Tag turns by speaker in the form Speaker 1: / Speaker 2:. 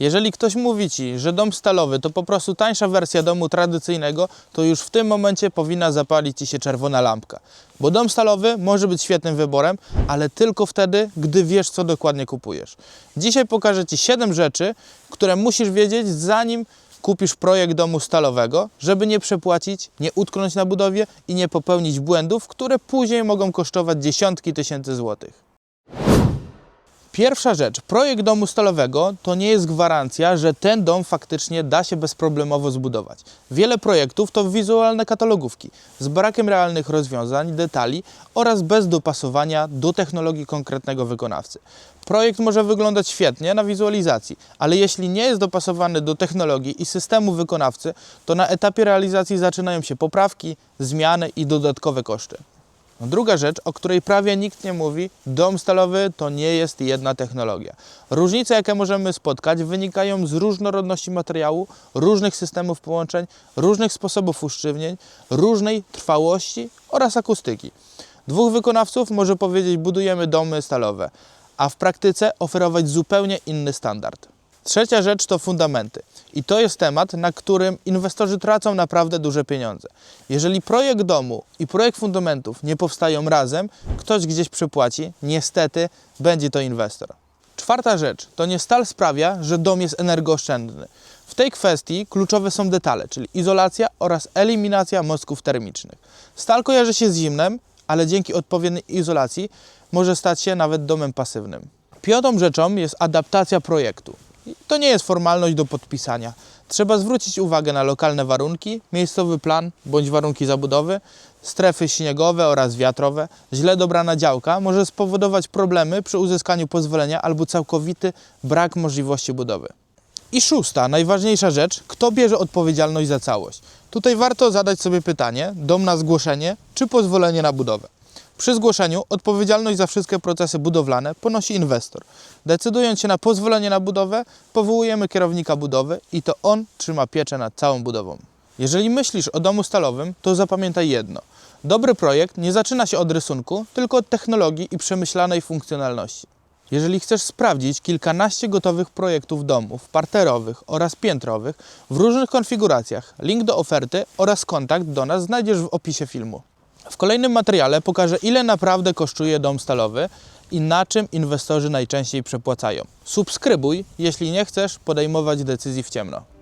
Speaker 1: Jeżeli ktoś mówi Ci, że dom stalowy to po prostu tańsza wersja domu tradycyjnego, to już w tym momencie powinna zapalić Ci się czerwona lampka. Bo dom stalowy może być świetnym wyborem, ale tylko wtedy, gdy wiesz, co dokładnie kupujesz. Dzisiaj pokażę Ci 7 rzeczy, które musisz wiedzieć, zanim kupisz projekt domu stalowego, żeby nie przepłacić, nie utknąć na budowie i nie popełnić błędów, które później mogą kosztować dziesiątki tysięcy złotych. Pierwsza rzecz, projekt domu stalowego to nie jest gwarancja, że ten dom faktycznie da się bezproblemowo zbudować. Wiele projektów to wizualne katalogówki z brakiem realnych rozwiązań, detali oraz bez dopasowania do technologii konkretnego wykonawcy. Projekt może wyglądać świetnie na wizualizacji, ale jeśli nie jest dopasowany do technologii i systemu wykonawcy, to na etapie realizacji zaczynają się poprawki, zmiany i dodatkowe koszty. No Druga rzecz, o której prawie nikt nie mówi, dom stalowy to nie jest jedna technologia. Różnice, jakie możemy spotkać, wynikają z różnorodności materiału, różnych systemów połączeń, różnych sposobów usztywnień, różnej trwałości oraz akustyki. Dwóch wykonawców może powiedzieć, budujemy domy stalowe, a w praktyce oferować zupełnie inny standard. Trzecia rzecz to fundamenty. I to jest temat, na którym inwestorzy tracą naprawdę duże pieniądze. Jeżeli projekt domu i projekt fundamentów nie powstają razem, ktoś gdzieś przypłaci, niestety będzie to inwestor. Czwarta rzecz to nie stal sprawia, że dom jest energooszczędny. W tej kwestii kluczowe są detale, czyli izolacja oraz eliminacja mostków termicznych. Stal kojarzy się z zimnem, ale dzięki odpowiedniej izolacji może stać się nawet domem pasywnym. Piątą rzeczą jest adaptacja projektu. To nie jest formalność do podpisania. Trzeba zwrócić uwagę na lokalne warunki, miejscowy plan bądź warunki zabudowy, strefy śniegowe oraz wiatrowe. Źle dobrana działka może spowodować problemy przy uzyskaniu pozwolenia albo całkowity brak możliwości budowy. I szósta, najważniejsza rzecz, kto bierze odpowiedzialność za całość? Tutaj warto zadać sobie pytanie, dom na zgłoszenie czy pozwolenie na budowę. Przy zgłoszeniu odpowiedzialność za wszystkie procesy budowlane ponosi inwestor. Decydując się na pozwolenie na budowę, powołujemy kierownika budowy i to on trzyma pieczę nad całą budową. Jeżeli myślisz o domu stalowym, to zapamiętaj jedno. Dobry projekt nie zaczyna się od rysunku, tylko od technologii i przemyślanej funkcjonalności. Jeżeli chcesz sprawdzić kilkanaście gotowych projektów domów parterowych oraz piętrowych w różnych konfiguracjach, link do oferty oraz kontakt do nas znajdziesz w opisie filmu. W kolejnym materiale pokażę, ile naprawdę kosztuje dom stalowy i na czym inwestorzy najczęściej przepłacają. Subskrybuj, jeśli nie chcesz podejmować decyzji w ciemno.